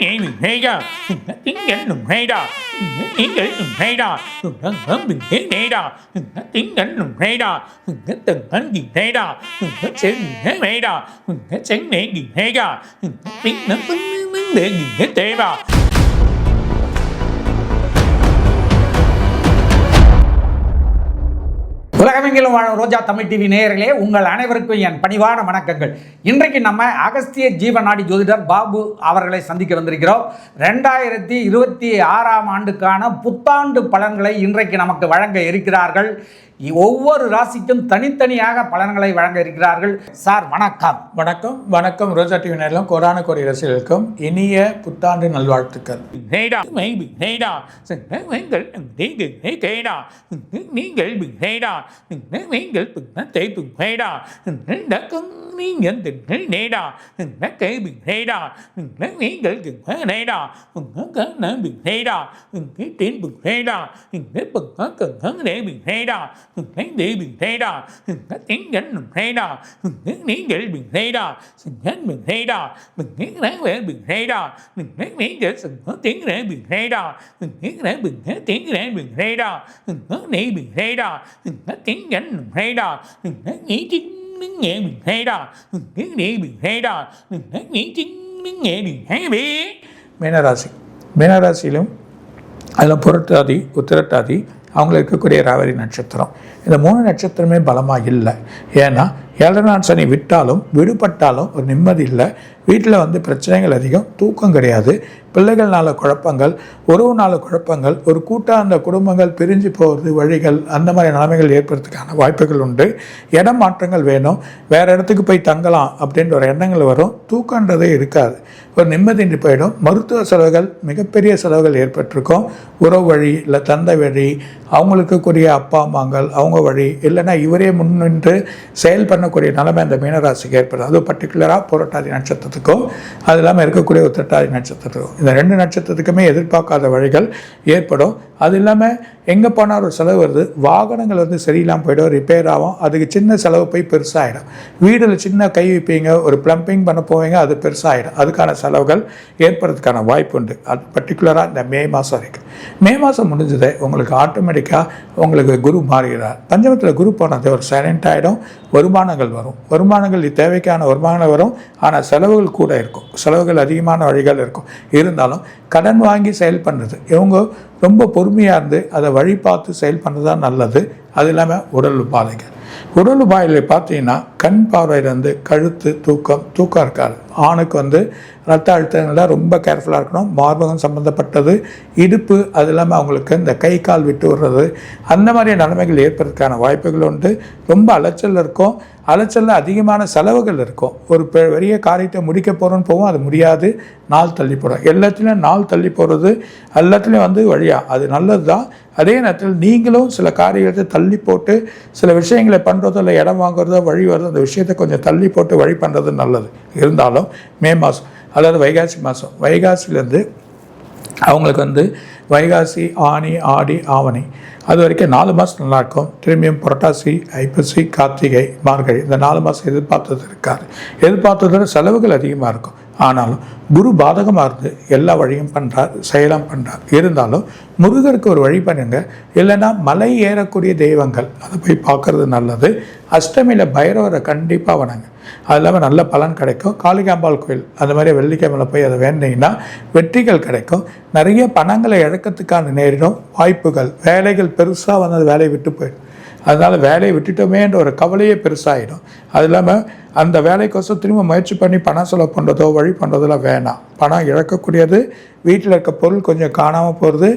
nghĩ mình hay đó mình đã tiếng đến mình hay đó mình đã tiếng đến mình hay đó mình đã hướng mình tiến hay đó mình đã tiếng đến mình hay đó mình đã từng đến gì hay đó mình đã sẽ mình hết hay đó mình đã sáng mẹ gì hay đó mình đã tiến đến vấn đề gì hết thế đó உலகமெங்கிலும் வாழும் ரோஜா Tamil TV நேயர்களே உங்கள் அனைவருக்கும் என் பணிவான வணக்கங்கள். இன்றைக்கு நம்ம அகஸ்திய ஜீவநாடி ஜோதிடர் பாபு அவர்களை சந்திக்க வந்திருக்கிறோம். ரெண்டாயிரத்தி இருபத்தி ஆறாம் ஆண்டுக்கான புத்தாண்டு பலன்களை இன்றைக்கு நமக்கு வழங்க இருக்கிறார்கள். ஒவ்வொரு ராசிக்கும் தனித்தனியாக பலன்களை வழங்க இருக்கிறார்கள். சார் வணக்கம். வணக்கம். வணக்கம். ரோஜா டிவி நேரிலும் கொரோனா கோடி ரசிகர்களுக்கும் இனிய புத்தாண்டு நல்வாழ்த்துக்கள். நேடா மைபி நேடா நீங்கள் நீங்கள் கேடா நீங்கள் நேடா நீங்கள் பின்னத்தை நேடா நக்கம் நீங்கள் நேடா கேபி நேடா நீங்கள் நேடா நம்பி நேடா தென் நேடா பக்கம் தேவி நேடா தேவி நேடா திங்கள் நேடா நீங்கள் நேடா சிங்கன் நேடா நீங்கள் நேடா நீங்கள் நீங்கள் நேடா நீங்கள் நீங்கள் நேடா நீ நேடா திங்கள் நேடா நீ chính நேடா nghệ mình hay நீங்கள் மேனராசி. மேனராசியிலும் அதில் புரட்டாதி உத்திரட்டாதி அவங்களுக்கு இருக்கக்கூடிய ராவரி நட்சத்திரம். இந்த மூணு நட்சத்திரமே பலமாக இல்லை. ஏன்னா ஏழரை சனி விட்டாலும் விடுபட்டாலும் ஒரு நிம்மதி இல்லை. வீட்டில் வந்து பிரச்சனைகள் அதிகம் தூக்கம் கிடையாது பிள்ளைகள்னால குழப்பங்கள் உறவுனால குழப்பங்கள் ஒரு கூட்டாக அந்த குடும்பங்கள் பிரிஞ்சு போகிறது வழிகள் அந்த மாதிரி நிலைமைகள் ஏற்படுறதுக்கான வாய்ப்புகள் உண்டு. இடம் மாற்றங்கள் வேணும். வேறு இடத்துக்கு போய் தங்கலாம் அப்படின்ற ஒரு எண்ணங்கள் வரும். தூக்கன்றதே இருக்காது. ஒரு நிம்மதியின்றி போயிடும். மருத்துவ செலவுகள் மிகப்பெரிய செலவுகள் ஏற்பட்டிருக்கும். உறவு வழி இல்லை தந்தை வழி அவங்களுக்கு கூடிய அப்பா அம்மாங்கள் அவங்க வழி இல்லைன்னா இவரே முன்னின்று செயல் பண்ணக்கூடிய நிலைமை அந்த மீனராசிக்கு ஏற்படும் அதுவும் பர்டிகுலராக புரட்டாதி நட்சத்திரத்துக்கும் அது இல்லாமல் இருக்கக்கூடிய உத்திரட்டாதி நட்சத்திரத்துக்கும். இந்த ரெண்டு நட்சத்திரத்துக்குமே எதிர்பார்க்காத வழிகள் ஏற்படும். அது இல்லாமல் எங்கே போனால் ஒரு செலவு வருது. வாகனங்கள் வந்து சரியில்லாமல் போயிடும். ரிப்பேர் ஆகும். அதுக்கு சின்ன செலவு போய் பெருசாகிடும் வீடில் சின்ன கை வைப்பீங்க. ஒரு ப்ளம்பிங் பண்ண போவீங்க. அது பெருசாகிடும் அதுக்கான செலவுகள் ஏற்படுறதுக்கான வாய்ப்பு உண்டு. அது பர்டிகுலராக இந்த மே மாதம் வரைக்கும். மே மாதம் முடிஞ்சதே. உங்களுக்கு ஆட்டோமேட்டிக்காக உங்களுக்கு குரு மாறுகிறார். பஞ்சமத்தில் குரு போனது ஒரு சைலண்ட் ஆகிடும் வருமானங்கள் வரும். வருமானங்கள் தேவைக்கான வருமானம் வரும். ஆனால் செலவுகள் கூட இருக்கும். செலவுகள் அதிகமான வழிகள் இருக்கும். இருந்தாலும் கடன் வாங்கி செயல் பண்ணுறது. இவங்க ரொம்ப பொறுமையாக இருந்து அதை வழி பார்த்து செயல் பண்ணதான் தான் நல்லது. அது இல்லாமல் உடல் உபாதைகள். உடல் உபாதைகளை பார்த்தீங்கன்னா கண் பார்வையிலேருந்து கழுத்து தூக்கம் தூக்கம் இருக்காது. ஆணுக்கு வந்து ரத்த அழுத்தங்கள்லாம் ரொம்ப கேர்ஃபுல்லாக இருக்கணும். மார்பகம் சம்மந்தப்பட்டது இடுப்பு அது இல்லாமல் அவங்களுக்கு இந்த கை கால் விட்டு விடுறது. அந்த மாதிரி நிலைமைகள் ஏற்படுறதுக்கான வாய்ப்புகள் உண்டு. ரொம்ப அலைச்சல் இருக்கும். அலைச்சலில் அதிகமான செலவுகள் இருக்கும். ஒரு பெ- பெரிய காரியத்தை முடிக்க போகிறோன்னு போவோம் அது முடியாது. நாள் தள்ளி போடும். எல்லாத்துலேயும் நாள் தள்ளி போகிறது எல்லாத்துலேயும் வந்து வழியாக அது நல்லது தான் அதே நேரத்தில் நீங்களும் சில காரியத்தை தள்ளி போட்டு சில விஷயங்களை பண்ணுறதோ இல்லை இடம் வாங்குறதோ வழி வருதோ அந்த விஷயத்தை கொஞ்சம் தள்ளி போட்டு வழி பண்ணுறது நல்லது. இருந்தாலும் மே மாதம் அதாவது வைகாசி மாதம் வைகாசிலேருந்து அவங்களுக்கு வந்து வைகாசி ஆனி ஆடி ஆவணி. அது வரைக்கும் நாலு மாதம் நல்லாயிருக்கும். திரும்பியும் புரட்டாசி ஐப்பசி கார்த்திகை மார்கழி இந்த நாலு மாதம் எதிர்பார்த்தது இருக்காது. எதிர்பார்த்ததோட செலவுகள் அதிகமாக இருக்கும். ஆனாலும் குரு பாதகமாக இருந்து எல்லா வழியும் பண்ணுறார் செயலாம் பண்ணுறார் இருந்தாலும் முருகருக்கு ஒரு வழி பண்ணுங்க. இல்லைன்னா மலை ஏறக்கூடிய தெய்வங்கள் அதை போய் பார்க்கறது நல்லது. அஷ்டமியில் பைரவரை கண்டிப்பாக வணங்க. அது இல்லாமல் நல்ல பலன் கிடைக்கும். காளிகாம்பாள் கோயில் அந்த மாதிரி வெள்ளிக்கிழமையில் போய் அதை வேண்டிங்கன்னா வெற்றிகள் கிடைக்கும். நிறைய பணங்களை இழக்கிறதுக்கான நேரிடும் வாய்ப்புகள். வேலைகள் பெருசாக வந்து வேலையை விட்டு போயிடும். அதனால் வேலையை விட்டுட்டோமேன்ற ஒரு கவலையே பெருசாகிடும் அது இல்லாமல் அந்த வேலைக்கோசம் திரும்ப முயற்சி பண்ணி பணம் செலவு பண்ணுறதோ வழி பண்ணுறதெல்லாம் வேணாம். பணம் இழக்கக்கூடியது வீட்டில் இருக்க பொருள் கொஞ்சம் காணாமல் போகிறது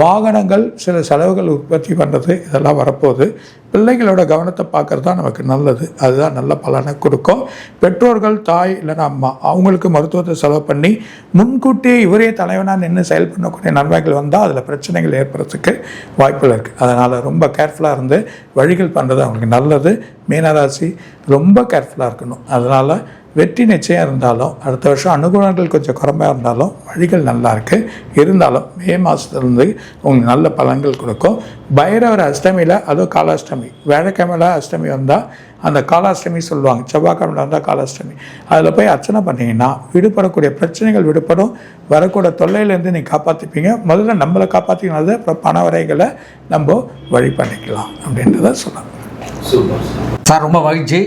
வாகனங்கள் சில செலவுகள் உற்பத்தி பண்ணுறது இதெல்லாம் வரப்போகுது. பிள்ளைகளோட கவனத்தை பார்க்குறது தான் நமக்கு நல்லது. அதுதான் நல்ல பலனை கொடுக்கும். பெற்றோர்கள் தாய் இல்லைன்னா அம்மா அவங்களுக்கு மருத்துவத்தை செலவு பண்ணி முன்கூட்டியே இவரே தலைவனாக நின்று செயல் பண்ணக்கூடிய நன்மைகள் வந்தால் அதில் பிரச்சனைகள் ஏற்படுறதுக்கு வாய்ப்புகள் இருக்குது அதனால் ரொம்ப கேர்ஃபுல்லாக இருந்து வழிகள் பண்ணுறது அவங்களுக்கு நல்லது. மீனராசி ரொம்ப கேர்ஃபுல்லாக இருக்கணும். அதனால் வெற்றி நிச்சயம் இருந்தாலும் அடுத்த வருஷம் அனுகூலங்கள் கொஞ்சம் குறைமையாக இருந்தாலும் வழிகள் நல்லா இருக்குது இருந்தாலும் மே மாதத்துலேருந்து உங்களுக்கு நல்ல பலன்கள் கொடுக்கும். பைரவர் அஷ்டமியில் அதுவும் காலாஷ்டமி. வேலைக்கிழமையில் அஷ்டமி வந்தால் அந்த காலாஷ்டமி சொல்லுவாங்க. செவ்வாய்க்கிழமையில் வந்தால் காலாஷ்டமி. அதில் போய் அர்ச்சனை பண்ணிங்கன்னா விடுபடக்கூடிய பிரச்சனைகள் விடுபடும். வரக்கூடிய தொல்லையிலேருந்து நீங்கள் காப்பாற்றிப்பீங்க முதல்ல நம்மளை காப்பாற்றிக்கிறது அப்புறம் பண வரைகளை நம்ம வழி பண்ணிக்கலாம் அப்படின்றத சொல்லலாம் சார் ரொம்ப மகிழ்ச்சி.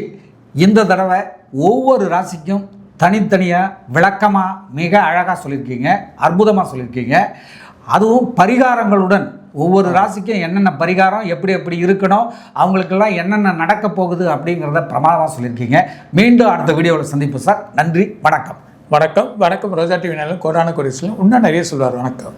இந்த தடவை ஒவ்வொரு ராசிக்கும் தனித்தனியாக விளக்கமாக மிக அழகாக சொல்லியிருக்கீங்க அற்புதமாக சொல்லியிருக்கீங்க. அதுவும் பரிகாரங்களுடன் ஒவ்வொரு ராசிக்கும் என்னென்ன பரிகாரம் எப்படி எப்படி இருக்கணும் அவங்களுக்கெல்லாம் என்னென்ன நடக்க போகுது அப்படிங்கிறத பிரமாதமாக சொல்லியிருக்கீங்க. மீண்டும் அடுத்த வீடியோவில் சந்திப்போம் சார். நன்றி வணக்கம். வணக்கம் வணக்கம். ரோஜா டிவி நேரில் கோடான குறிச்சிலும் இன்னும் நிறைய சொல்லுவார் வணக்கம்.